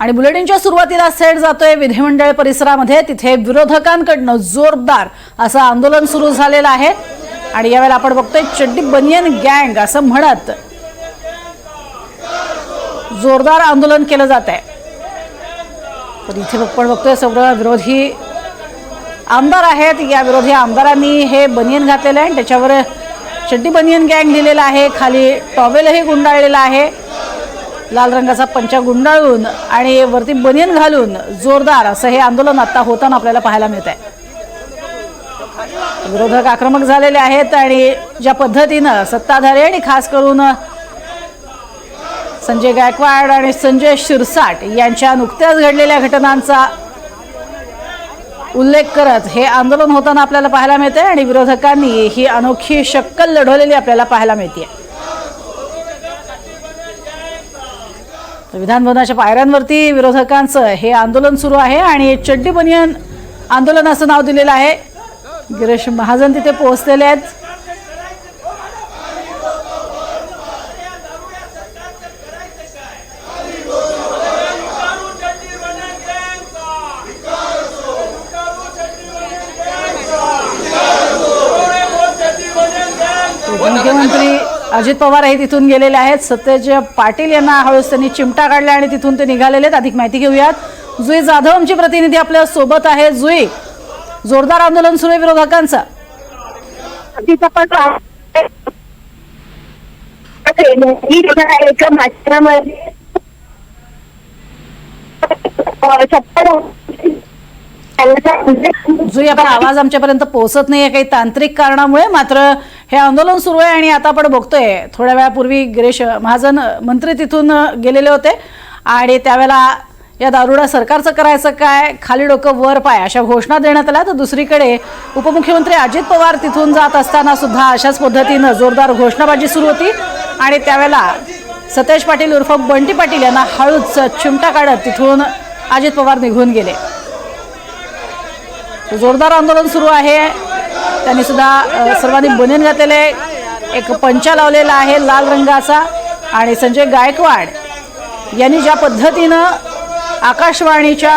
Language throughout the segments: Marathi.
आणि बुलेटिनच्या सुरुवातीला सेट जातोय विधिमंडळ परिसरामध्ये. तिथे विरोधकांकडनं जोरदार असं आंदोलन सुरू झालेलं आहे. आणि यावेळेला आपण बघतोय चड्डी बनियन गँग असं म्हणत जोरदार आंदोलन केलं जात आहे तर इथे आपण बघतोय सगळं विरोधी आमदार आहेत. या विरोधी आमदारांनी हे बनियन घातलेलं आहे आणि त्याच्यावर चड्डी बनियन गँग लिहिलेलं आहे. खाली टॉवेलही गुंडाळलेला आहे. लाल रंगाचा पंचा गुंडाळून आणि वरती बनियन घालून जोरदार असं हे आंदोलन आता होताना आपल्याला पाहायला मिळत आहे विरोधक आक्रमक झालेले आहेत आणि ज्या पद्धतीनं सत्ताधारी आणि खास करून संजय गायकवाड आणि संजय शिरसाट यांच्या नुकत्याच घडलेल्या घटनांचा उल्लेख करत हे आंदोलन होताना आपल्याला पाहायला मिळते आणि विरोधकांनी ही अनोखी शक्कल लढवलेली आपल्याला पाहायला मिळते विधानभवनाच्या पायऱ्यांवरती विरोधकांचं हे आंदोलन सुरू आहे आणि चड्डी बनियन आंदोलनाचं नाव दिलेलं आहे. गिरीश महाजन तिथे पोहोचलेले आहेत. अजित पवार हे तिथून गेलेले आहेत. सत्यज पाटील यांना हळूच त्यांनी चिमटा काढला आणि तिथून ते निघालेले आहेत. अधिक माहिती घेऊयात. जुई जाधव आमची प्रतिनिधी आपल्यासोबत आहे जुई जोरदार आंदोलन सुरू आहे विरोधकांचं. जुई आपण आवाज आमच्यापर्यंत पोहोचत नाहीये. काही तांत्रिक कारणामुळे मात्र हे आंदोलन सुरू आहे आणि आता आपण बघतोय. थोड्या वेळापूर्वी गिरीश महाजन मंत्री तिथून गेलेले होते. आणि त्यावेळेला या दारुडा सरकारचं करायचं काय? खाली डोकं वर पाय अशा घोषणा देण्यात आल्या. तर दुसरीकडे उपमुख्यमंत्री अजित पवार तिथून जात असताना सुद्धा अशाच पद्धतीनं जोरदार घोषणाबाजी सुरू होती. आणि त्यावेळेला सतेज पाटील उर्फ बंटी पाटील यांना हळूच चिमटा काढत तिथून अजित पवार निघून गेले. जोरदार आंदोलन सुरू आहे. त्यांनी सुद्धा सर्वांनी बनियन घातलेले एक पंचा लावलेला आहे लाल रंगाचा आणि संजय गायकवाड यांनी ज्या पद्धतीनं आकाशवाणीच्या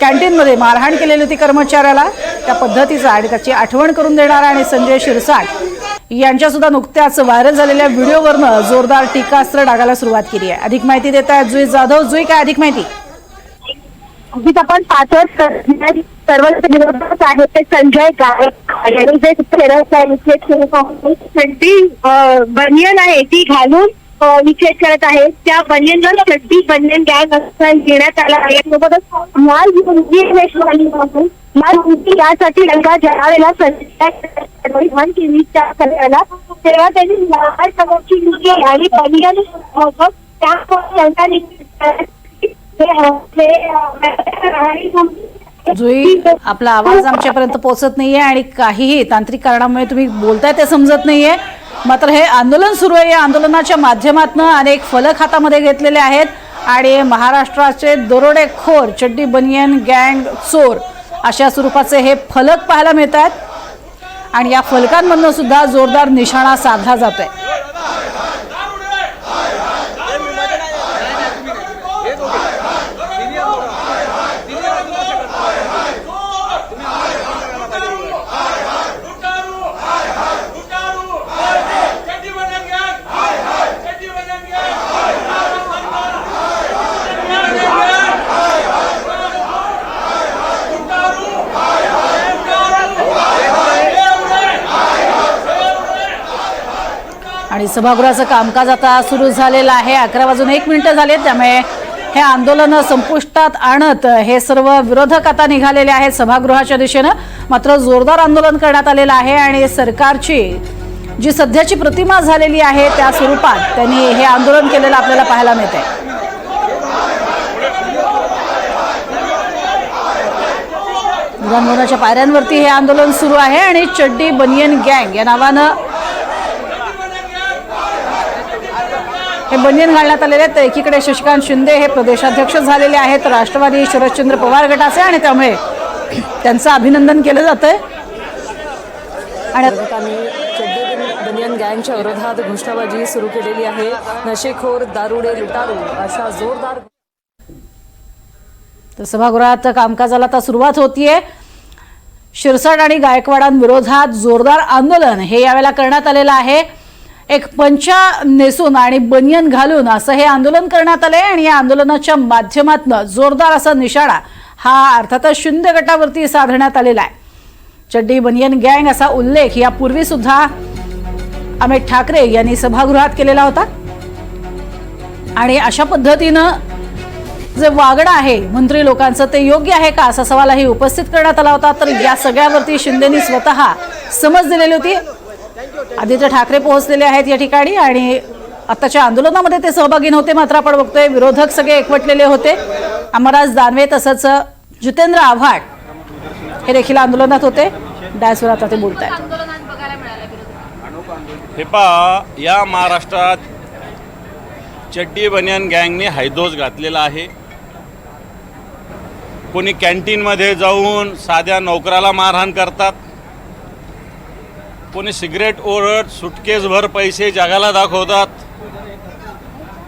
कॅन्टीनमध्ये मारहाण केलेली होती कर्मचाऱ्याला त्या पद्धतीचा आणि त्याची आठवण करून देणारा आणि संजय शिरसाट यांच्या सुद्धा नुकत्याच व्हायरल झालेल्या व्हिडिओवरनं जोरदार टीकास्त्र डागायला सुरुवात केली आहे. अधिक माहिती देत आहेत जुई जाधव. जुई काय अधिक माहिती? जिथं आपण पाहतो सर्व विरोधक ते संजय अं, बनियन आहे ती घालून अं, निषेध करत आहे त्या बनियनवर चड्डी बनियन गँग असं घेण्यात आला आहे सोबतच माल माल यासाठी तेव्हा त्यांनी लाल कलरची आणि बनियन त्यामुळे जुई आपला आवाज आमच्यापर्यंत पोहोचत नाहीये आणि काहीही तांत्रिक कारणामुळे तुम्ही बोलताय ते समजत नाहीये. मात्र हे आंदोलन सुरू आहे. या आंदोलनाच्या माध्यमातून अनेक फलक हातामध्ये घेतलेले आहेत आणि महाराष्ट्राचे दरोडेखोर चड्डी बनियन गँग चोर अशा स्वरूपाचे हे फलक पाहायला मिळत आहेत आणि या फलकांमधनं सुद्धा जोरदार निशाणा साधला जातोय. आणि सभागृहाचं कामकाज आता सुरू झालेलं आहे. अकरा वाजून एक मिनिटं झाले त्यामुळे हे आंदोलन संपुष्टात आणत हे सर्व विरोधक आता निघालेले आहेत सभागृहाच्या दिशेनं. मात्र जोरदार आंदोलन करण्यात आलेलं आहे आणि सरकारची जी सध्याची प्रतिमा झालेली आहे त्या स्वरूपात त्यांनी हे आंदोलन केलेलं आपल्याला पाहायला मिळते विधानभवनाच्या पायऱ्यांवरती हे आंदोलन सुरू आहे आणि चड्डी बनियन गँग या नावानं हे बनियन घालण्यात आलेले आहेत. एकीकडे शशिकांत शिंदे हे प्रदेशाध्यक्ष झालेले आहेत. राष्ट्रवादी शरदचंद्र पवार गटाचे आणि त्यामुळे त्यांचं अभिनंदन केलं जातंय. आणि विरोधकांनी चड्डी बनियन गँगच्या विरोधात घोषणाबाजी सुरू केलेली आहे. नशेखोर दारुडे लुटारू अशा जोरदार तर सभागृहात कामकाजाला आता सुरुवात होतीये. शिरसाट आणि गायकवाडांविरोधात जोरदार आंदोलन हे यावेळेला करण्यात आलेलं आहे. एक पंचा नेसून आणि बनियन घालून असं हे आंदोलन करण्यात आलंय आणि या आंदोलनाच्या माध्यमातून जोरदार असा निशाणा हा अर्थातच शिंदे गटावरती साधण्यात आलेला आहे. चड्डी बनियन गँग असा उल्लेख यापूर्वी सुद्धा अमित ठाकरे यांनी सभागृहात केलेला होता. आणि अशा पद्धतीनं जे वागणं आहे मंत्री लोकांचं ते योग्य आहे का असा सवालही उपस्थित करण्यात आला होता. तर या सगळ्यावरती शिंदेनी स्वतः समज दिलेली होती. आदित्य ठाकरे पोहोचलेले आहेत या ठिकाणी आणि आताच्या आंदोलनामध्ये ते सहभागी नव्हते मात्र आपण बघतोय विरोधक सगळे एकवटलेले होते. अमराज दानवे तसंच जितेंद्र आव्हाड हे देखील आंदोलनात होते. डायसवर आता ते बोलत आहेत हे पहा या महाराष्ट्रात चड्डी बनियन गँगने हैदोस घातलेला आहे. कोणी कॅन्टीनमध्ये जाऊन साध्या नोकराला मारहाण करतात. कोणी सिगरेट ओढत सुटकेसभर पैसे जगाला दाखवतात.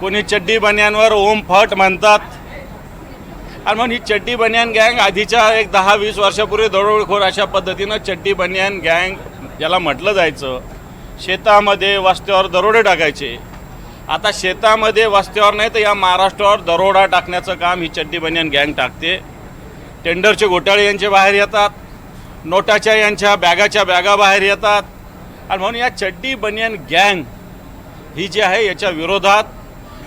कोणी चड्डी बन्यांवर ओम फट म्हणतात. आणि म्हणून ही चड्डी बनियान गँग आधीच्या एक दहा वीस वर्षापूर्वी दरोडखोर अशा पद्धतीनं चड्डी बनियान गँग याला म्हटलं जायचं शेतामध्ये वस्त्यावर दरोडे टाकायचे. आता शेतामध्ये वस्त्यावर नाही तर या महाराष्ट्रावर दरोडा टाकण्याचं काम ही चड्डी बनियान गँग टाकते. टेंडरचे घोटाळे यांचे बाहेर येतात. नोटाच्या यांच्या बॅगाच्या बॅगा बाहेर येतात. आणि म्हणून या चड्डी बनियन गँग ही जी आहे याच्या विरोधात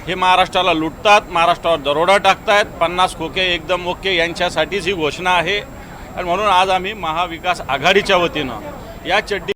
हे महाराष्ट्राला लुटतात महाराष्ट्रावर दरोडा टाकतायत. पन्नास खोके एकदम ओके यांच्यासाठीच ही घोषणा आहे. आणि म्हणून आज आम्ही महाविकास आघाडीच्या वतीनं या चड्डी